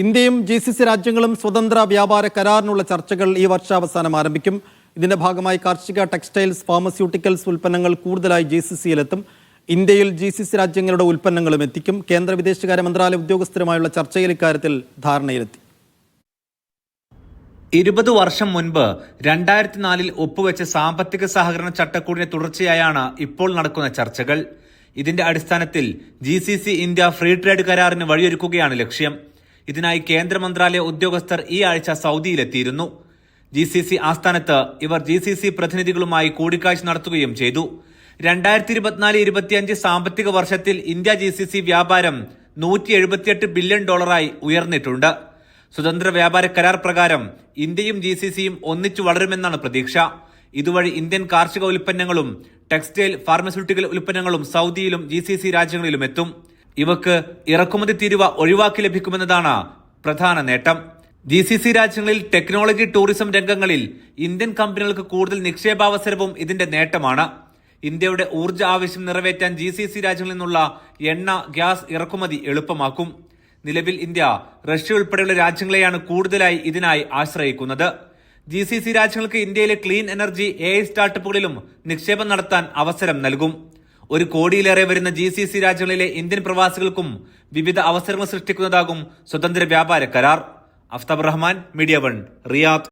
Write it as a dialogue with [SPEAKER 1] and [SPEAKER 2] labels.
[SPEAKER 1] ഇന്ത്യയും G C C രാജ്യങ്ങളും സ്വതന്ത്ര വ്യാപാര കരാറിനുള്ള ചർച്ചകൾ ഈ വർഷാവസാനം ആരംഭിക്കും. ഇതിന്റെ ഭാഗമായി കാർഷിക ടെക്സ്റ്റൈൽസ് ഫാർമസ്യൂട്ടിക്കൽസ് ഉൽപ്പന്നങ്ങൾ കൂടുതലായി ജി സി സിയിലെത്തും ഇന്ത്യയിൽ ജി സി സി രാജ്യങ്ങളുടെ ഉൽപ്പന്നങ്ങളും എത്തിക്കും. കേന്ദ്ര വിദേശകാര്യ മന്ത്രാലയ ഉദ്യോഗസ്ഥരുമായുള്ള ചർച്ചയിൽ ഇക്കാര്യത്തിൽ ധാരണയിലെത്തി.
[SPEAKER 2] ഇരുപത് വർഷം മുൻപ് രണ്ടായിരത്തി നാലിൽ ഒപ്പുവെച്ച സാമ്പത്തിക സഹകരണ ചട്ടക്കൂടിന്റെ തുടർച്ചയായാണ് ഇപ്പോൾ നടക്കുന്ന ചർച്ചകൾ. ഇതിന്റെ അടിസ്ഥാനത്തിൽ ജി ഇന്ത്യ ഫ്രീ ട്രേഡ് കരാറിന് വഴിയൊരുക്കുകയാണ് ലക്ഷ്യം. ഇതിനായി കേന്ദ്ര മന്ത്രാലയ ഉദ്യോഗസ്ഥർ ഈ ആഴ്ച സൗദിയിലെത്തിയിരുന്നു. ജി സി സി ആസ്ഥാനത്ത് ഇവർ ജി സി സി പ്രതിനിധികളുമായി കൂടിക്കാഴ്ച നടത്തുകയും ചെയ്തു. രണ്ടായിരത്തി ഇരുപത്തിനാല് ഇരുപത്തിയഞ്ച് സാമ്പത്തിക വർഷത്തിൽ ഇന്ത്യ ജി സി സി വ്യാപാരം നൂറ്റി എഴുപത്തിയെട്ട് ബില്യൺ ഡോളറായി ഉയർന്നിട്ടുണ്ട്. സ്വതന്ത്ര വ്യാപാര കരാർ പ്രകാരം ഇന്ത്യയും ജി സി സിയും ഒന്നിച്ചു വളരുമെന്നാണ് പ്രതീക്ഷ. ഇതുവഴി ഇന്ത്യൻ കാർഷിക ഉൽപ്പന്നങ്ങളും ടെക്സ്റ്റൈൽ ഫാർമസ്യൂട്ടിക്കൽ ഉൽപ്പന്നങ്ങളും സൗദിയിലും ജി സി സി രാജ്യങ്ങളിലും എത്തും. ഇവക്ക് ഇറക്കുമതി തീരുവ ഒഴിവാക്കി ലഭിക്കുമെന്നതാണ് പ്രധാന നേട്ടം. ജി സി സി രാജ്യങ്ങളിൽ ടെക്നോളജി ടൂറിസം രംഗങ്ങളിൽ ഇന്ത്യൻ കമ്പനികൾക്ക് കൂടുതൽ നിക്ഷേപാവസരവും ഇതിന്റെ നേട്ടമാണ്. ഇന്ത്യയുടെ ഊർജ ആവശ്യം നിറവേറ്റാൻ ജി സി സി രാജ്യങ്ങളിൽ നിന്നുള്ള എണ്ണ ഗ്യാസ് ഇറക്കുമതി എളുപ്പമാക്കും. നിലവിൽ ഇന്ത്യ റഷ്യ ഉൾപ്പെടെയുള്ള രാജ്യങ്ങളെയാണ് കൂടുതലായി ഇതിനായി ആശ്രയിക്കുന്നത്. ജി സി സി രാജ്യങ്ങൾക്ക് ഇന്ത്യയിലെ ക്ലീൻ എനർജി എ സ്റ്റാർട്ടപ്പുകളിലും നിക്ഷേപം നടത്താൻ അവസരം നൽകും. ഒരു കോടിയിലേറെ വരുന്ന ജി സി സി രാജ്യങ്ങളിലെ ഇന്ത്യൻ പ്രവാസികൾക്കും വിവിധ അവസരങ്ങൾ സൃഷ്ടിക്കുന്നതാകും സ്വതന്ത്ര വ്യാപാര കരാർ. Aftab Rahman media one Riyadh.